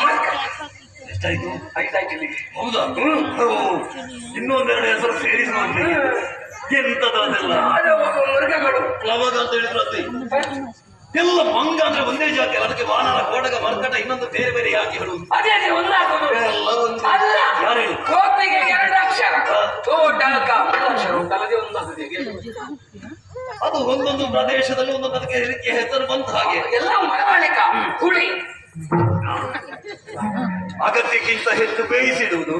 ಮರ್ಕ. ಎಷ್ಟಾಯ್ತು? ಐದಾಯ್ತು ಹೌದಾ? ಇನ್ನೊಂದೆರಡು ಹೆಸರು ಸೇರಿಸಿ ಮೃಗಗಳು ಪ್ಲವಗ ಅಂತ ಎಲ್ಲ ಮಂಗ ಅಂದ್ರೆ ಒಂದೇ ಜಾತಿ ಅದಕ್ಕೆ ವಾಹನ ಕೋಟಕ ಮರ್ಕಟ ಇನ್ನೊಂದು ಬೇರೆ ಬೇರೆ ಯಾಕೆ ಹೇಳುವುದು ಅದೇ ಅದೇ ಒಂದಾಗೋದು ಎಲ್ಲ ಒಂದು. ಅಲ್ಲ. ಯಾರು ಹೇಳಿ? ಕೋಪಿಗೆ ಎರಡು ಅಕ್ಷರ. ಓ ಡಾಕ ಅಕ್ಷರ ಉಂಟು ಅಲ್ಲದೆ ಒಂದಾಗದೆ ಅದು ಒಂದೊಂದು ಪ್ರದೇಶದಲ್ಲಿ ಒಂದೊಂದು ಅದಕ್ಕೆ ಇದಕ್ಕೆ ಹೆಸರು ಬಂತ ಹಾಗೆ. ಎಲ್ಲ ಮರಮಾಳಿಕ ಹುಳಿ. ಅಗತ್ಯಕ್ಕಿಂತ ಹೆಚ್ಚು ಬೇಯಿಸಿಡುವುದು.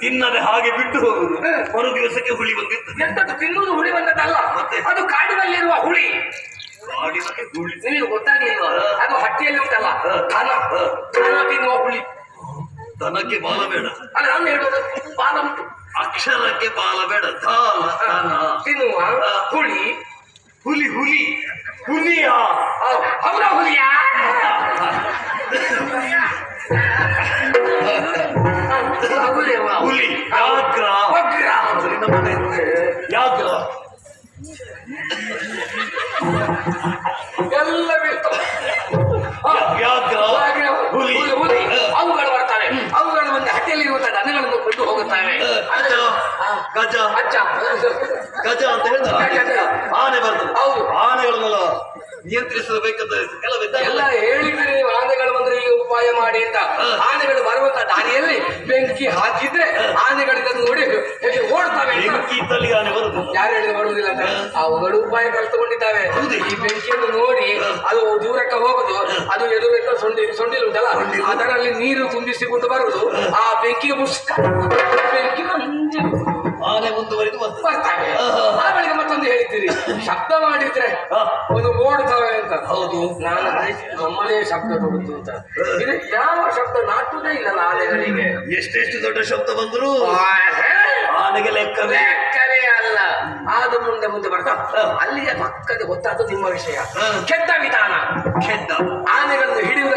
ತಿನ್ನದೆ ಹಾಗೆ ಬಿಟ್ಟು ಹೋಗುವುದು ಮರು ದಿವಸಕ್ಕೆ ಹುಳಿ ಬಂದಿತ್ತು. ಎಂತದ್ದು ತಿನ್ನುವುದು ಹುಳಿ ಬಂದದ್ದಲ್ಲ. ಮತ್ತೆ? ಅದು ಕಾಡಿನಲ್ಲಿರುವ ಹುಳಿ. ಕಾಡಿನಲ್ಲಿ ಹುಳಿ. ನಿಮಗೆ ಗೊತ್ತಾಗಿಲ್ಲ ಅದು ಹಟ್ಟಿಯಲ್ಲಿ ಉಂಟಲ್ಲ. ದನ ದನ ತಿನ್ನುವ ಹುಳಿ. ದನಕ್ಕೆ ಬಾಲ ಬೇಡ. ಅಲ್ಲ ನಾನು ಹೇಳೋದು ಬಾಲ ಉಂಟು. ಅಕ್ಷರಕ್ಕೆ ಬಾಲ ಬೇಡ. ತಿನ್ನುವ ಹುಳಿ. ಹುಲಿ ಹುಲಿ. ಹುಲಿಯ ಅವರ ಹುಲಿಯಾ ಹುಲಿ ವ್ಯಾಘ್ರ ವಗ್ರ ಸರಿ, ನಮ್ಮನೆ ವ್ಯಾಘ್ರ. ಎಲ್ಲ ಬೀಳ್ತವೆ ಹ. ವ್ಯಾಘ್ರ ಹುಲಿ. ಹುಲಿ ಅವುಗಳ ಅವುಗಳು ಒಂದು ಹಟ್ಟಿಯಲ್ಲಿರುವಂತಹ ದನಗಳನ್ನು ಕೊಂಡು ಹೋಗುತ್ತವೆ ಗಜ. ಗಜ ಅಂತ ಹೇಳ್ತಾರೆ ಆನೆ ಬರ್ತದೆ. ಹೌದು. ಆನೆಗಳನ್ನೆಲ್ಲ ನಿಯಂತ್ರಿಸಬೇಕಂತ ಎಲ್ಲ ಹೇಳಿದ್ರೆ ನೀವು ಆನೆಗಳು ಬಂದ್ರೆ ಈಗ ಉಪಾಯ ಮಾಡಿ ಅಂತ. ಆನೆಗಳು ಬರುವಂತ ದಾರಿಯಲ್ಲಿ ಬೆಂಕಿ ಹಾಕಿದ್ರೆ ಆನೆಗಳು ಇದನ್ನು ನೋಡಿ ಹೇಗೆ ಓಡ್ತವೆ ಅಂತ. ಬೆಂಕಿ ಇದ್ದಲ್ಲಿ ಆನೆ ಬರುದು. ಯಾರು ಹೇಳಿದ್ರೆ ಬರುವುದಿಲ್ಲ ಅಂತ. ಅವುಗಳು ಉಪಾಯ ಕಲ್ತುಕೊಂಡಿದ್ದಾವೆ. ಈ ಬೆಂಕಿಯನ್ನು ನೋಡಿ ಅದು ದೂರಕ್ಕೆ ಹೋಗುದು. ಅದು ಎದುರು ಸೊಂಡಿ ಸೊಂಡಿಲು ಉಂಟಲ್ಲ? ಅದರಲ್ಲಿ ನೀರು ತುಂಬಿಸಿಕೊಂಡು ಬರುದು. ಆ ಬೆಂಕಿಗೆ ಮುಷ್ಕ ಬೆಂಕಿ ಆನೆ ಮುಂದುವರಿದು ಬರ್ತಾರೆ ಆಮೇಲೆ ಮತ್ತೊಂದು ಹೇಳ್ತೀರಿ ಶಬ್ದ ಮಾಡಿದ್ರೆ. ಒಂದು ಓಡ್ತವೆ ಅಂತ. ಹೌದು. ನಾನು ನಮ್ಮದೇ ಶಬ್ದ ಕೊಡುತ್ತು ಅಂತ. ಇದು ಯಾವ ಶಬ್ದ ನಾಟುದೇ ಇಲ್ಲ ಆನೆಗಳಿಗೆ ಎಷ್ಟೆಷ್ಟು ದೊಡ್ಡ ಶಬ್ದ ಬಂದ್ರು. ಆನೆಗೆ ಲೆಕ್ಕವೇ. ಲೆಕ್ಕವೇ ಅಲ್ಲ. ಆದ ಮುಂದೆ ಮುಂದೆ ಬರ್ತಾ. ಅಲ್ಲಿಯ ಪಕ್ಕದ ಗೊತ್ತಾದ ನಿಮ್ಮ ವಿಷಯ. ಕೆಟ್ಟ ವಿಧಾನ. ಕೆಟ್ಟ. ಆನೆಗಳನ್ನು ಒಂದು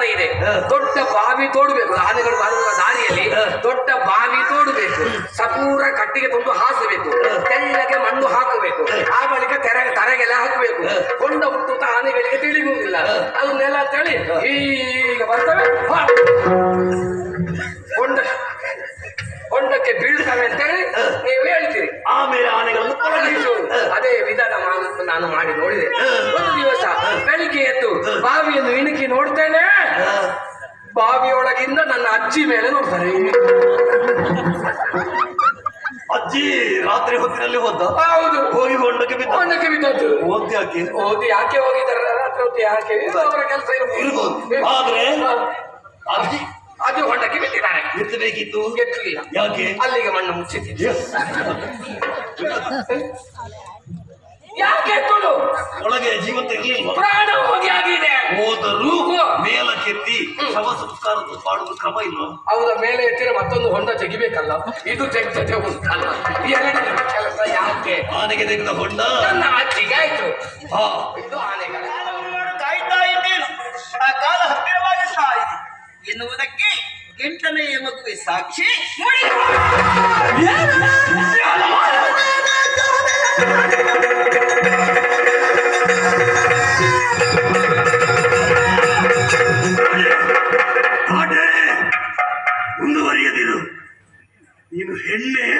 ವಿಧಾನ ಇದೆ. ದೊಡ್ಡ ಬಾವಿ ತೋಡಬೇಕು. ಆನೆಗಳು ಬರುವ ದಾರಿಯಲ್ಲಿ ದೊಡ್ಡ ಬಾವಿ ತೋಡಬೇಕು. ಸಪೂರ ಕಟ್ಟಿಗೆ ತುಂಬ ಹಾಸಬೇಕು. ತೆಳ್ಳಗೆ ಮಣ್ಣು ಹಾಕಬೇಕು. ಆ ಬಳಿಕ ತೆರೆ ತರೆಗೆಲ್ಲ ಹಾಕಬೇಕು. ಕೊಂಡ ಹುಟ್ಟುತ್ತ ಆನೆಗಳಿಗೆ ತಿಳಿಯುವುದಿಲ್ಲ. ಅದನ್ನೆಲ್ಲ ನೆಲ ತಳಿ ಈಗ ಬರ್ತವೆ. ಹೊಂಡಕ್ಕೆ ಬೀಳ್ತವೆ ಅಂತೇಳಿ ನೀವು ಹೇಳ್ತೀರಿ. ಆಮೇಲೆ ಆನೆಗಳನ್ನು. ಅದೇ ವಿಧಾನ ಮಾನಸ್ಸು ನಾನು ಮಾಡಿ ನೋಡಿದೆ. ಒಂದು ದಿವಸ ಬೆಳಿಗ್ಗೆ ಎದ್ದು ಬಾವಿಯನ್ನು ಇಣುಕಿ ನೋಡ್ತೇನೆ. ಬಾವಿಯೊಳಗಿಂದ ನನ್ನ ಅಜ್ಜಿ ಮೇಲೆ ನೋಡ್ತಾರೆ. ಅಜ್ಜಿ ರಾತ್ರಿ ಹೊತ್ತಿನಲ್ಲಿ ಹೋದ ಹೌದು. ಹೋಗಿ ಹೊಂಡಕ್ಕೆ ಬಿದ್ದ? ಹೊಂಡಕ್ಕೆ ಬಿದ್ದದ್ದು. ಓದಿ ಯಾಕೆ? ಓದಿ ಯಾಕೆ ಹೋಗಿದ್ದಾರೆ? ರಾತ್ರಿ ಹೊತ್ತು ಯಾಕೆ? ಅವರ ಕೆಲಸ ಇರ್ಬೋದು. ಆದ್ರೆ ಅಜ್ಜಿ ಅದು ಹೊಂಡಕ್ಕೆ ಬಿಟ್ಟಿದ್ದಾರೆ. ಎತ್ತಬೇಕಿತ್ತು ಎತ್ತಲಿಲ್ಲ. ಯಾಕೆ? ಅಲ್ಲಿಗೆ ಮಣ್ಣು ಮುಚ್ಚಿದ್ದೆ ಯಾಕೆ ಎತ್ತಲು ಒಳಗೆ ಜೀವಂತ ಪ್ರಾಣ ಹೋಗಿ ಆಗಿದೆ ಹೋದರೂ ಮೇಲಕ್ಕೆತ್ತಿ ಶವ ಸಂಸ್ಕಾರ ಮಾಡುವ ಕ್ರಮ ಇಲ್ಲ ಅವರ ಮೇಲೆ ಎತ್ತಿರ ಮತ್ತೊಂದು ಹೊಂಡ ತೆಗಿಬೇಕಲ್ಲ? ಇದು ತೆಗ್ದತೆ ಉಂಟಲ್ಲ. ಕೆಲಸ ಯಾಕೆ? ಆನೆಗೆ ತೆಗೆದ ಹೊಂಡ. ನನ್ನ ಅಜ್ಜಿಗೆ ಆಯ್ತು. ಹಾ. ಇದು ಆನೆಗಳ. ಕಾಯ್ತಾ ಇದ್ದೇನು ಆ ಕಾಲ ಹತ್ತಿರವಾಗಿ ಇದೆ ಎನ್ನುವುದಕ್ಕೆ ಎಂಟನೆಯ ಮಗುವೆ ಸಾಕ್ಷಿ ಮುಂದುವರಿಯದಿರು. ನೀನು ಹೆಣ್ಣೆ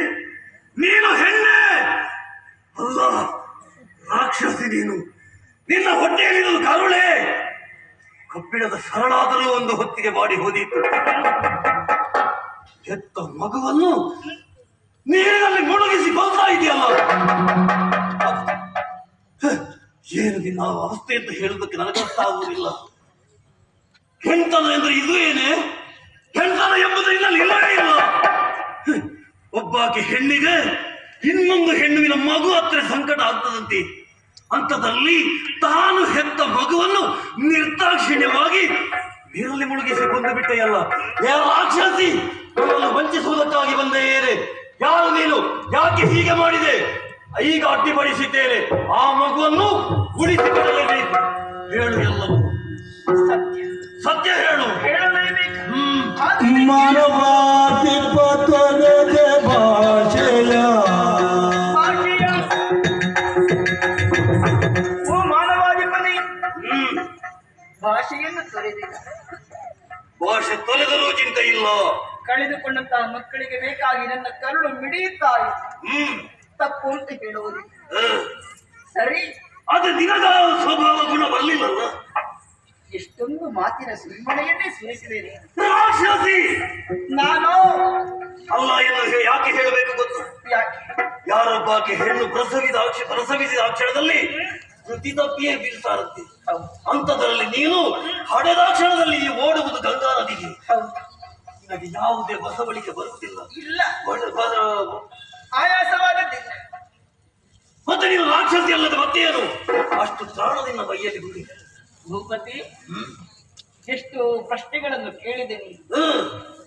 ನೀನು ಹೆಣ್ಣೆ. ಅಲ್ಲ, ರಾಕ್ಷಸಿ ನೀನು. ನಿನ್ನ ಹೊಟ್ಟೆಯಲ್ಲಿರುವುದು ಕರುಳೆ. ಕಬ್ಬಿಣದ ಸರಳಾದರೂ ಒಂದು ಹೊತ್ತಿಗೆ ಮಾಡಿ ಹೋದೀತು. ಹೆತ್ತ ಮಗುವನ್ನು ನೀರಿನಲ್ಲಿ ಮುಳುಗಿಸಿ ಬರ್ತಾ ಇದೆಯಲ್ಲ ಏನು ನಿನ್ನ ಅವಸ್ಥೆ ಅಂತ ಹೇಳೋದಕ್ಕೆ ನನಗೆ ಅರ್ಥ ಆಗುವುದಿಲ್ಲ. ಹೆಣ್ತನ ಎಂದ್ರೆ ಇದು ಏನೇ? ಹೆಣ್ತನ ಎಂಬುದು ಇನ್ನಲ್ಲಿ ಇಲ್ಲವೇ ಇಲ್ಲ. ಒಬ್ಬಾಕೆ ಹೆಣ್ಣಿಗೆ ಇನ್ನೊಂದು ಹೆಣ್ಣುವಿನ ಮಗು ಹತ್ರ ಸಂಕಟ ಆಗ್ತದಂತೆ. ಅಂತದಲ್ಲಿ ತಾನು ಹೆತ್ತ ಮಗುವನ್ನು ನಿರ್ದಾಕ್ಷಿಣ್ಯವಾಗಿ ನೀರಲ್ಲಿ ಮುಳುಗಿಸಿ ಕೊಂದು ಬಿಟ್ಟೆಯಲ್ಲ ರಾಕ್ಷಸಿ! ನನ್ನನ್ನು ವಂಚಿಸುವುದಕ್ಕಾಗಿ ಬಂದೇನೆ ಯಾರು ನೀನು? ಯಾಕೆ ಹೀಗೆ ಮಾಡಿದೆ? ಈಗ ಅಡ್ಡಿಪಡಿಸಿದ್ದೇನೆ. ಆ ಮಗುವನ್ನು ಉಳಿಸಿಕೊಳ್ಳಲೇಬೇಕು ಹೇಳು ಎಲ್ಲವೂ. ಸತ್ಯ. ಸತ್ಯ ಹೇಳು. ಹೇಳಲೇಬೇಕು. ಭಾಷೆಯ ಓ ಮಾನವಾಧಿಪತಿ ಭಾಷೆಯನ್ನು ತೊರೆದಿಲ್ಲ ಭಾಷೆ ತೊರೆದರೂ ಚಿಂತೆ ಇಲ್ಲ. ಕಳೆದುಕೊಂಡಂತಹ ಮಕ್ಕಳಿಗೆ ಬೇಕಾಗಿ ನನ್ನ ಕರುಳು ಮಿಡಿಯುತ್ತಾ ತಪ್ಪು ಅಂತ ಹೇಳುವುದಿಲ್ಲ ಹ. ಸರಿ. ಅದು ನಿನಗ ಸ್ವಭಾವ ಗುಣ ಬರಲಿಲ್ಲ ಎಷ್ಟೊಂದು ಮಾತಿನ ಸಿಂಹಣೆಯನ್ನೇ ಸುರಿಸಿದ್ದೇನೆ ರಾಕ್ಷಸಿ! ನಾನು. ಅಲ್ಲ ಎಂದು ಯಾಕೆ ಹೇಳಬೇಕು ಗೊತ್ತು? ಯಾಕೆ? ಯಾರೊಬ್ಬಾಕೆ ಹೆಣ್ಣು ಪ್ರಸವಿದ ಅಕ್ಷ ಪ್ರಸವಿಸಿದ ಅಕ್ಷರದಲ್ಲಿ ಕೃತಿ ತಪ್ಪಿಯೇ ಬೀಳ್ತಾರಂತೆ ಹೌದು. ಅಂಥದ್ರಲ್ಲಿ ನೀನು ಹಡೆದಾಕ್ಷಣದಲ್ಲಿ ಓಡುವುದು ಗಂಗಾ ನದಿಗೆ. ನಿನಗೆ ಯಾವುದೇ ಬಸವಳಿಕೆ ಬರುತ್ತಿಲ್ಲ. ಇಲ್ಲ. ಆಯಾಸವಾದದ್ದಿಲ್ಲ ಮತ್ತೆ ನೀವು ರಾಕ್ಷಸಿ ಅಲ್ಲದ ಮತ್ತೇನು ಅಷ್ಟು ಪ್ರಾಣದಿಂದ ಬೈಯಲ್ಲಿ ಗುಡಿ ಭೂಪತಿ ಎಷ್ಟು ಪ್ರಶ್ನೆಗಳನ್ನು ಕೇಳಿದೆ ನೀನು.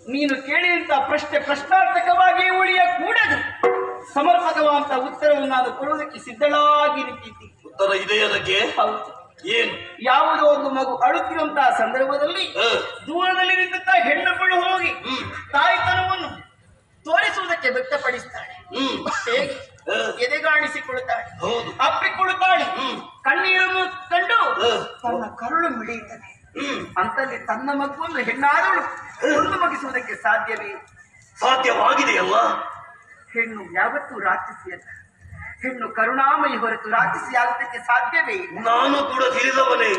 ನೀನು ಕೇಳಿದಂತ ಪ್ರಶ್ನೆ ಪ್ರಶ್ನಾರ್ಥಕವಾಗಿ ಉಳಿಯ ಕೂಡದು. ಸಮರ್ಪಕವಾದಂತ ಉತ್ತರವನ್ನು ನಾನು ಕೊಡುವುದಕ್ಕೆ ಸಿದ್ಧಳಾಗಿ ನಿಂತಿದ್ದೀನಿ ಉತ್ತರ ಇದೆ ಅದಕ್ಕೆ? ಹೌದು. ಏನು? ಯಾವುದೋ ಒಂದು ಮಗು ಅಳುತ್ತಿರುವಂತಹ ಸಂದರ್ಭದಲ್ಲಿ. ದೂರದಲ್ಲಿ ನಿಂತ ಹೆಣ್ಣುಗಳು ಹೋಗಿ ತಾಯಿತನವನ್ನು ತೋರಿಸುವುದಕ್ಕೆ ವ್ಯಕ್ತಪಡಿಸ್ತಾಳೆ. ಹೇಗೆ. ಎದೆಗಾಣಿಸಿಕೊಳ್ಳುತ್ತಾಳೆ. ಹೌದು. ಅಪ್ಪಿಕೊಳ್ಳುತ್ತಾಳೆ. ಹ್ಮ್. ಕಣ್ಣೀರನ್ನು ಕಂಡು ತನ್ನ ಕರುಳು ಮಿಡಿಯುತ್ತದೆ ಹ್ಮ್. ಅಂತಲ್ಲಿ ತನ್ನ ಮಗುವನ್ನು ಹೆಣ್ಣಾದಳು ಒಂದು ಮಗಿಸುವುದಕ್ಕೆ ಸಾಧ್ಯವೇ? ಸಾಧ್ಯವಾಗಿದೆಯಲ್ಲ? ಹೆಣ್ಣು ಯಾವತ್ತೂ ರಾಕ್ಷಸಿಯಲ್ಲ. ಹೆಣ್ಣು ಕರುಣಾಮಯಿ ಹೊರತು ರಾಕ್ಷಸಿ ಆಗುವುದಕ್ಕೆ ಸಾಧ್ಯವೇ ಇಲ್ಲ. ನಾನು ಕೂಡ ತಿಳಿದವನೇ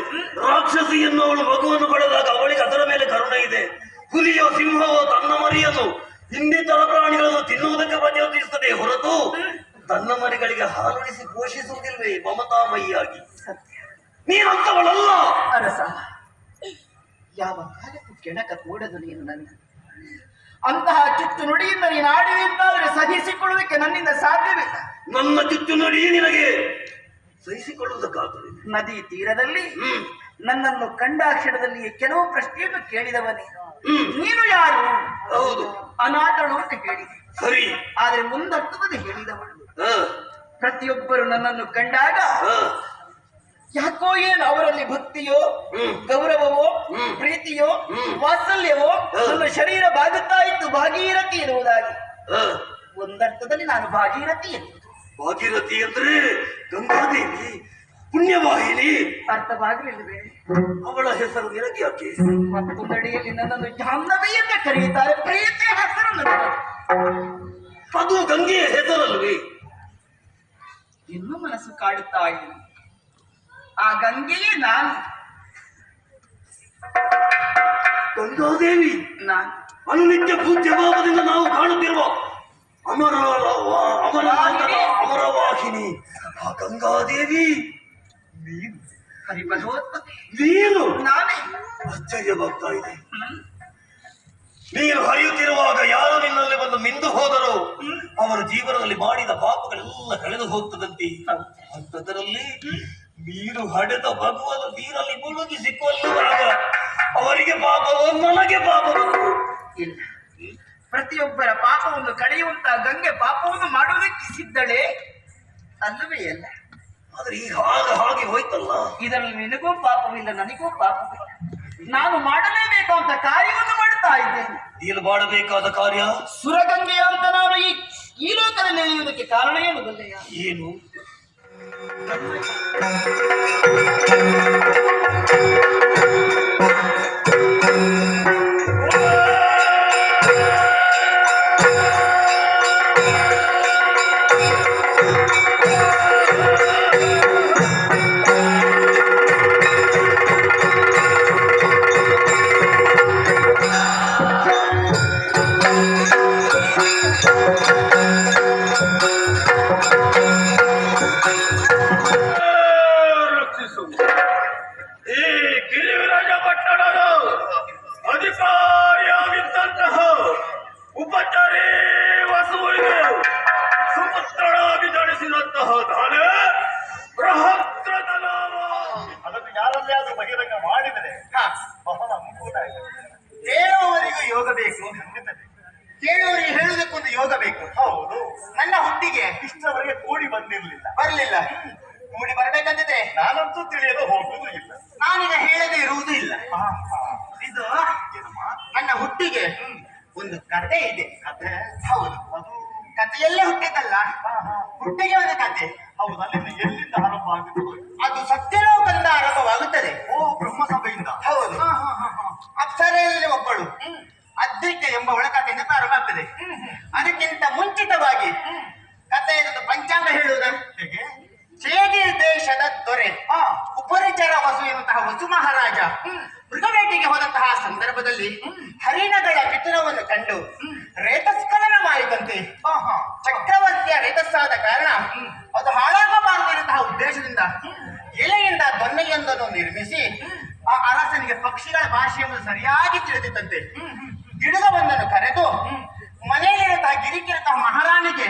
ರಾಕ್ಷಸಿ ಎನ್ನುವಳು ಮಗುವನ್ನು ಪಡೆದಾಗ ಅವಳಿಗೆ ಅದರ ಮೇಲೆ ಕರುಣೆ ಇದೆ. ಹುಲಿಯೋ ಸಿಂಹವೋ ತನ್ನ ಮರಿಯನ್ನು ಇನ್ನಿತರ ಪ್ರಾಣಿಗಳನ್ನು ತಿನ್ನುವುದಕ್ಕೆ ಪ್ರಚೋದಿಸುತ್ತದೆ ಹೊರತು ತನ್ನ ಮರಿಗಳಿಗೆ ಹಾಲುಣಿಸಿ ಪೋಷಿಸುವುದಿಲ್ವೇ ಮಮತಾಮಯಿಯಾಗಿ. ನೀನಂತವಳಲ್ಲ. ಅರಸ ಯಾವ ಕಾಲಕ್ಕೂ ಕೆಣಕ ಕೂಡದು ನೀನು ನನ್ನ. ಅಂತಹ ಚುಚ್ಚು ನುಡಿಯಿಂದ ನೀನು ಆಡಿದೆ ಅಂತಾದ್ರೆ ಸಹಿಸಿಕೊಳ್ಳುವುದಕ್ಕೆ ನನ್ನಿಂದ ಸಾಧ್ಯವಿಲ್ಲ. ನನ್ನ ಚುಚ್ಚು ನೋಡಿ ನಿನಗೆ ಸಹಿಸಿಕೊಳ್ಳುವುದಕ್ಕಾಗಲಿ ನದಿ ತೀರದಲ್ಲಿ ನನ್ನನ್ನು ಕಂಡಾಕ್ಷರದಲ್ಲಿ ಕೆಲವು ಪ್ರಶ್ನೆಯನ್ನು ಕೇಳಿದವ ನೀನು ನೀನು ಯಾರು? ಹೌದು. ಅನಾಥಳು ಅಂತ ಹೇಳಿದೆ ಸರಿ. ಆದ್ರೆ ಮುಂದರ್ಥದಲ್ಲಿ ಹೇಳಿದವಳು. ಪ್ರತಿಯೊಬ್ಬರು ನನ್ನನ್ನು ಕಂಡಾಗ ಯಾಕೋ ಏನು ಅವರಲ್ಲಿ ಭಕ್ತಿಯೋ ಗೌರವವೋ. ಪ್ರೀತಿಯೋ ವಾತ್ಸಲ್ಯವೋ ನನ್ನ ಶರೀರ ಬಾಗುತ್ತಾ ಇತ್ತು ಭಾಗೀರಥಿ ಇರುವುದಾಗಿ ಒಂದರ್ಥದಲ್ಲಿ ನಾನು ಭಾಗೀರಥಿ ಭಾಗೀರಥಿ ಅಂದ್ರೆ ಗಂಗಾದೇವಿ ಪುಣ್ಯವಾಹಿನಿ. ಅರ್ಥವಾಗಲಿಲ್ಲವೇ? ಅವಳ ಹೆಸರು ನಿನಗೆ ಯಾಕೆ? ಮತ್ತೊಂದಡಿಯಲ್ಲಿ ನನ್ನನ್ನು ಜಾಹ್ನವಿ ಅಂತ ಕರೆಯುತ್ತಾರೆ. ಪ್ರೀತಿಯ ಹೆಸರು ನನ್ನದು ಅದು ಗಂಗೆಯ ಹೆಸರಲ್ವೇ ಇನ್ನೂ ಮನಸ್ಸು ಕಾಡುತ್ತಾ ಇದೆ ಆ ಗಂಗೆಯೇ ನಾನು. ಗಂಗಾದೇವಿ ನಾನು. ಅನುನಿತ್ಯ ಪೂಜ್ಯ ಭಾವದಿಂದ ನಾವು ಕಾಣುತ್ತಿರುವ ಅಮರ ಅಮರ ಅಮರವಾಹಿನಿ ಆ ಗಂಗಾದೇವಿ. ನೀನು ನೀನು ಆಶ್ಚರ್ಯವಾಗ್ತಾ ಇದೆ ನೀರು ಹರಿಯುತ್ತಿರುವಾಗ ಯಾರು ನಿನ್ನಲ್ಲಿ ಬಂದು ಮಿಂದು ಹೋದರು ಅವರ ಜೀವನದಲ್ಲಿ ಮಾಡಿದ ಪಾಪಗಳೆಲ್ಲ ಕಳೆದು ಹೋಗ್ತದಂತೆ. ಅಂತದರಲ್ಲಿ ನೀರು ಹಡೆದ ಭಗವನ ನೀರಲ್ಲಿ ಮುಳುಗಿ ಅವರಿಗೆ ಪಾಪವೋ ನನಗೆ ಪಾಪವೋ. ಇಲ್ಲ. ಪ್ರತಿಯೊಬ್ಬರ ಪಾಪವನ್ನು ಕಳೆಯುವಂತಹ ಗಂಗೆ ಪಾಪವನ್ನು ಮಾಡುವುದಕ್ಕೆ ಸಿದ್ಧಳೆ? ಅಲ್ಲವೇ ಅಲ್ಲ. ಆದ್ರೆ ಈಗ ಆಗ ಹಾಗೆ ಹೋಯ್ತಲ್ಲ. ಇದರಲ್ಲಿ ನಿನಗೂ ಪಾಪವಿಲ್ಲ ನನಗೂ ಪಾಪವಿಲ್ಲ ನಾನು ಮಾಡಲೇಬೇಕು ಅಂತ ಕಾರ್ಯವನ್ನು ಮಾಡ್ತಾ ಇದ್ದೇನೆ. ನೀನು ಮಾಡಬೇಕಾದ ಕಾರ್ಯ? ಸುರಗಂಗೆಯ ಅಂತ ನಾನು ಈ ಈ ಲೋಕದಲ್ಲಿ ನೆನೆಯುವುದಕ್ಕೆ ಕಾರಣ ಏನು ಬಲ್ಲೆಯ ಏನು? ಉಪಚಾರಿ ವಸುವಿಗೆ ಸುಪುತ್ರಳಾಗಿ ಜನಿಸಿದಂತಹ ತಾನೇ ಬೃಹತ್ರ ನಾಮ ಅದನ್ನು ಯಾರಲ್ಲೇ ಅದು ಬಹಿರಂಗ ಮಾಡಿದರೆ ಬಹಳ ಅನುಕೂಲ ಇದೆ. ಕೇಳುವವರಿಗೂ ಯೋಗ ಬೇಕು ಖಂಡಿತ ಬೇಕು. ಕೇಳುವವರಿಗೆ ಹೇಳುವುದಕ್ಕೊಂದು ಯೋಗ ಬೇಕು. ಹೌದು. ನನ್ನ ಹುಟ್ಟಿಗೆ ಇಷ್ಟವರೆಗೆ ಕೂಡಿ ಬಂದಿರಲಿಲ್ಲ. ಬರಲಿಲ್ಲ. ಕೂಡಿ ಬರಬೇಕಂತಿದ್ರೆ? ನಾನಂತೂ ತಿಳಿಯಲು ಹೋಗುವುದು ಇಲ್ಲ ನಾನೀಗ ಹೇಳದೆ ಇರುವುದು ಒಂದು ಕತೆ ಇದೆ. ಕಥೆ ಹೌದು ಅದು ಕಥೆಯಲ್ಲೇ ಹುಟ್ಟಿದ್ದಲ್ಲ. ಹುಟ್ಟಿಗೆ ಒಂದು ಕತೆ ಹೌದು ಅಲ್ಲಿಂದ ಎಲ್ಲಿಂದ ಆರಂಭ ಆಗುತ್ತೆ. ಅದು ಸತ್ಯಲೋಕದಿಂದ ಆರಂಭವಾಗುತ್ತದೆ. ಓ ಬ್ರಹ್ಮ ಸಭೆಯಿಂದ ಹೌದು ಅಪ್ಸರೆಯಲ್ಲಿ ಒಬ್ಬಳು. ಅದ್ರಿಕೆ ಎಂಬ ಒಳಕಥೆಯಿಂದ ಪ್ರಾರಂಭ ಆಗ್ತದೆ. ಅದಕ್ಕಿಂತ ಮುಂಚಿತವಾಗಿ ಕಥೆಯದೊಂದು ಪಂಚಾಂಗ ಹೇಳುವುದ? ಸರಿಯಾಗಿ ಗಿಡದ ಒಂದನ್ನು ಕರೆದು ಮನೆಯಲ್ಲಿರುವಂತಹ ಗಿರಿಕಿರುವಂತಹ ಮಹಾರಾಣಿಗೆ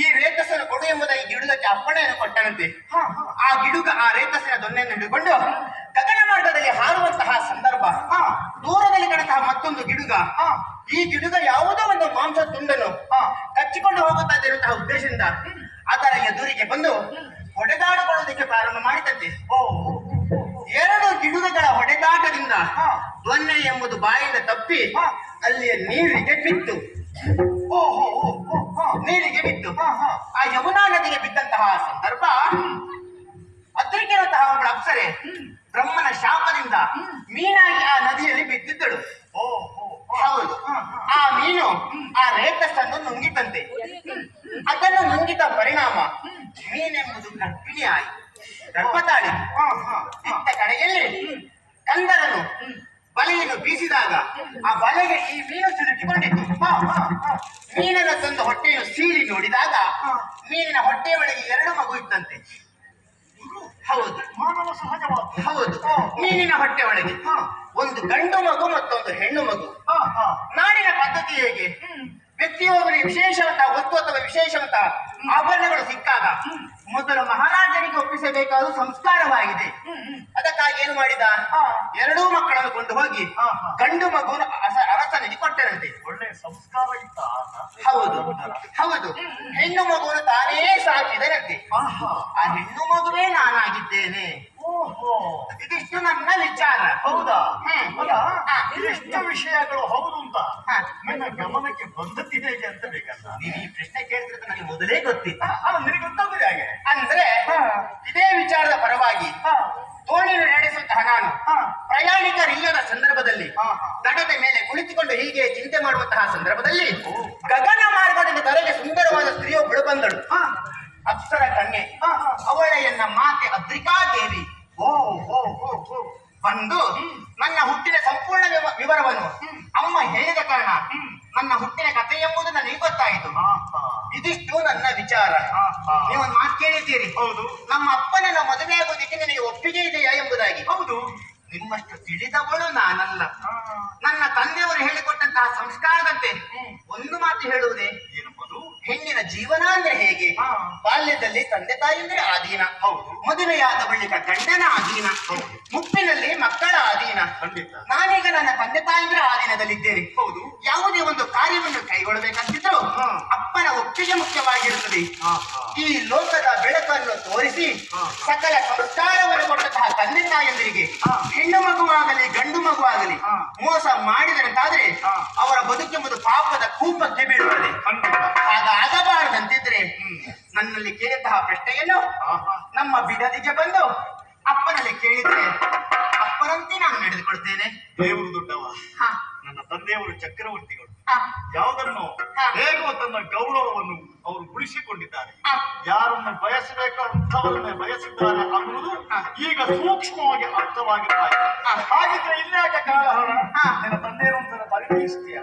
ಈ ರೇತಸನ ಕೊಡು ಎಂಬುದ ಈ ಗಿಡುಗಕ್ಕೆ ಅಪ್ಪಣೆಯನ್ನು ಕೊಟ್ಟನಂತೆ. ಆ ಗಿಡುಗ ಆ ರೇತಸನ ದೊನ್ನೆಯನ್ನು ಹಿಡಿದುಕೊಂಡು ಗಗನ ಮಾರ್ಗದಲ್ಲಿ ಹಾರುವಂತಹ ಸಂದರ್ಭ. ದೂರದಲ್ಲಿ ಕಾಣುವಂತಹ ಮತ್ತೊಂದು ಗಿಡುಗ. ಈ ಗಿಡುಗ ಯಾವುದೋ ಒಂದು ಮಾಂಸ ತುಂಡನ್ನು ಕಚ್ಚಿಕೊಂಡು ಹೋಗುತ್ತಾ ಇರುವಂತಹ ಉದ್ದೇಶದಿಂದ ಅದರ ಎದುರಿಗೆ ಬಂದು ಹೊಡೆದಾಡಿಕೊಳ್ಳುವುದಕ್ಕೆ ಪ್ರಾರಂಭ ಮಾಡಿದಂತೆ. ಎರಡು ಗಿಡುಗಗಳ ಹೊಡೆದಾಟದಿಂದ ದೊನ್ನೆ ಎಂಬುದು ಬಾಯಿಂದ ತಪ್ಪಿ ಅಲ್ಲಿಯ ನೀರಿಗೆ ಬಿತ್ತು. ನೀರಿಗೆ ಬಿತ್ತು. ಆ ಯಮುನಾ ನದಿಗೆ ಬಿದ್ದಂತಹ ಸಂದರ್ಭ ಅದ್ರಿಗಿರುವಂತಹ ಒಬ್ಬಳ ಅಪ್ಸರೆ ಬ್ರಹ್ಮನ ಶಾಪದಿಂದ ಮೀನಾಗಿ ಆ ನದಿಯಲ್ಲಿ ಬಿದ್ದಿದ್ದಳು. ಹೌದು. ಆ ಮೀನು ಆ ರೇತಸ್ಸನ್ನು ನುಂಗಿತಂತೆ. ಅದನ್ನು ನುಂಗಿದ ಪರಿಣಾಮ ಮೀನೆಂಬುದು ಗರ್ಭಿಣಿ ಆಯಿತು ಗರ್ಭ ತಾಳಿತು ಇತ್ತ ಕಡೆಯಲ್ಲಿ ಕಂದರನು ಬಲೆಯನ್ನು ಬೀಸಿದಾಗ ಆ ಬಲೆಗೆ ಈ ಮೀನು ಸಿಲುಕಿಕೊಂಡಿತ್ತು. ಮೀನನ್ನು ತಂದು ಹೊಟ್ಟೆಯನ್ನು ಸೀಳಿ ನೋಡಿದಾಗ ಮೀನಿನ ಹೊಟ್ಟೆಯ ಒಳಗೆ ಎರಡು ಮಗು ಇತ್ತಂತೆ. ಹೌದು. ಮಾನವ ಸಹಜವಾದ. ಹೌದು. ಮೀನಿನ ಹೊಟ್ಟೆ ಒಳಗೆ ಒಂದು ಗಂಡು ಮಗು ಮತ್ತೊಂದು ಹೆಣ್ಣು ಮಗು. ನಾಡಿನ ಪದ್ಧತಿ ಹೇಗೆ? ವ್ಯಕ್ತಿಯೊಬ್ಬರಿಗೆ ವಿಶೇಷವಂತ ವಸ್ತು ಅಥವಾ ವಿಶೇಷವಂತ ಆಭರಣಗಳು ಸಿಕ್ಕಾಗ ಮೊದಲು ಮಹಾರಾಜನಿಗೆ ಒಪ್ಪಿಸಬೇಕಾದ ಸಂಸ್ಕಾರವಾಗಿದೆ. ಅದಕ್ಕಾಗಿ ಏನು ಮಾಡಿದ? ಎರಡೂ ಮಕ್ಕಳನ್ನು ಕೊಂಡು ಹೋಗಿ ಗಂಡು ಮಗುವನ್ನು ಅಸ- ಅರಸನಿಗೆ ಕೊಟ್ಟರಂತೆ. ಒಳ್ಳೆ ಸಂಸ್ಕಾರ ಇತ್ತ ಹೌದು. ಹೌದು. ಹೆಣ್ಣು ಮಗುವನ್ನು ತಾನೇ ಸಾಕಿದರಂತೆ ಆ ಹೆಣ್ಣು ಮಗುವೇ ನಾನಾಗಿದ್ದೇನೆ. ಇದಿಷ್ಟು ನನ್ನ ವಿಚಾರ. ಹೌದಾ. ಅಲ್ಲ. ಇದಿಷ್ಟು ವಿಷಯಗಳು ಹೌದು ಅಂತ. ನನ್ನ ಗಮನಕ್ಕೆ ಬಂದದ್ದು ಹೇಗೆ ಅಂತ ಬೇಕಲ್ಲ. ನೀನು ಈ ಪ್ರಶ್ನೆ ಕೇಳಿದ್ರೆ ನನಗೆ ಮೊದಲೇ ಗೊತ್ತಿತ್ತು ನಿನಗೆ ಗೊತ್ತಾಗಿದೆ ಹಾಗೆ. ಅಂದ್ರೆ ಇದೇ ವಿಚಾರದ ಪರವಾಗಿ ದೋಣಿಯನ್ನು ನಡೆಸುವಂತಹ ನಾನು ಪ್ರಯಾಣಿಕರಿಲ್ಲದ ಸಂದರ್ಭದಲ್ಲಿ ದಡದ ಮೇಲೆ ಕುಳಿತುಕೊಂಡು ಹೀಗೆ ಚಿಂತೆ ಮಾಡುವಂತಹ ಸಂದರ್ಭದಲ್ಲಿ ಗಗನ ಮಾರ್ಗದಿಂದ ತರಗೆ ಸುಂದರವಾದ ಸ್ತ್ರೀಯೊಬ್ಬಳು ಬಂದಳು. ಅಪ್ಸರ ಕಣ್ಣೆ. ಅವಳೆಯನ್ನ ಮಾತೆ ಅದ್ರಿಕಾ ದೇವಿ ಓ ಓ ಓ ಓ ಬಂದು ನನ್ನ ಹುಟ್ಟಿನ ಸಂಪೂರ್ಣ ವಿವ- ವಿವರವನ್ನು ಅಮ್ಮ ಹೇಳಿದ ಕಾರಣ ನನ್ನ ಹುಟ್ಟಿನ ಕಥೆ ಎಂಬುದು ನನಗೆ ಗೊತ್ತಾಯಿತು. ಇದಿಷ್ಟು ನನ್ನ ವಿಚಾರ. ನೀವು ನೀವೊಂದು ಮಾತು ಕೇಳಿದ್ದೀರಿ. ಹೌದು. ನಮ್ಮ ಅಪ್ಪನನ್ನ ಮದುವೆ ಆಗೋದಕ್ಕೆ ನಿನಗೆ ಒಪ್ಪಿಗೆ ಇದೆಯಾ ಎಂಬುದಾಗಿ. ಹೌದು. ನಿಮ್ಮಷ್ಟು ತಿಳಿದವಳು ನಾನಲ್ಲ. ನನ್ನ ತಂದೆಯವರು ಹೇಳಿಕೊಟ್ಟಂತಹ ಸಂಸ್ಕಾರದಂತೆ ಒಂದು ಮಾತು ಹೇಳುವುದೇ ಹೆಣ್ಣಿನ ಜೀವನ ಅಂದ್ರೆ ಹೇಗೆ? ಹಾ. ಬಾಲ್ಯದಲ್ಲಿ ತಂದೆ ತಾಯಿಯಂದ್ರೆ ಅಧೀನ ಹೌದು. ಮದುವೆಯಾದ ಬಳಿಕ ಗಂಡನ ಅಧೀನ ಮುಪ್ಪಿನಲ್ಲಿ ಮಕ್ಕಳ ಅಧೀನ ಖಂಡಿತ. ನಾನೀಗ ನನ್ನ ತಂದೆ ತಾಯಿಯಂದ್ರ ಅಧೀನದಲ್ಲಿದ್ದೇನೆ ಹೌದು. ಯಾವುದೇ ಒಂದು ಕಾರ್ಯವನ್ನು ಕೈಗೊಳ್ಳಬೇಕಂತಿದ್ರು ಅಪ್ಪನ ಒಪ್ಪಿಗೆ ಮುಖ್ಯವಾಗಿರುತ್ತದೆ ಈ ಲೋಕದ ಬೆಳಕನ್ನು ತೋರಿಸಿ. ಸಕಲ ಸಂಸ್ಕಾರವನ್ನು ಕೊಟ್ಟಂತಹ ತಂದೆ ತಾಯಂದಿರಿಗೆ. ಹೆಣ್ಣು ಮಗುವಾಗಲಿ ಗಂಡು ಮಗುವಾಗಲಿ. ಮೋಸ ಮಾಡಿದರಂತಾದ್ರೆ ಅವರ ಬದುಕೆಂಬುದು ಪಾಪದ ಕೂಪಕ್ಕೆ ಬೀಳುತ್ತದೆ ಆಗ ಆಗಬಾರದಂತಿದ್ರೆ ನನ್ನಲ್ಲಿ ಕೇಳಿದಂತಹ ಪ್ರಶ್ನೆಯನ್ನು. ನಮ್ಮ ಬಿಡದಿಗೆ ಬಂದು ಅಪ್ಪನಲ್ಲಿ ಕೇಳಿದ್ರೆ ಅಪ್ಪನಂತೆ ನಾನು ನಡೆದುಕೊಳ್ತೇನೆ ದೇವರು ದೊಡ್ಡವ. ನನ್ನ ತಂದೆಯವರು ಚಕ್ರವರ್ತಿಗಳು. ಯಾವುದನ್ನು ಹೇಗೋ ತನ್ನ ಗೌರವವನ್ನು ಅವರು ಉಳಿಸಿಕೊಂಡಿದ್ದಾರೆ. ಯಾರನ್ನು ಬಯಸಬೇಕು ಅಂಥವರನ್ನೇ ಬಯಸಿದ್ದಾರೆ ಅನ್ನುವುದು ಈಗ ಸೂಕ್ಷ್ಮವಾಗಿ ಅರ್ಥವಾಗಿರ್ತಾ ಇದೆ. ಹಾಗಿದ್ರೆ ಇನ್ಯಾಕೆ ಕಾಲಹರಣ? ನನ್ನ ತಂದೆಯನ್ನು ಪರಿಚಯಿಸ್ತೀಯ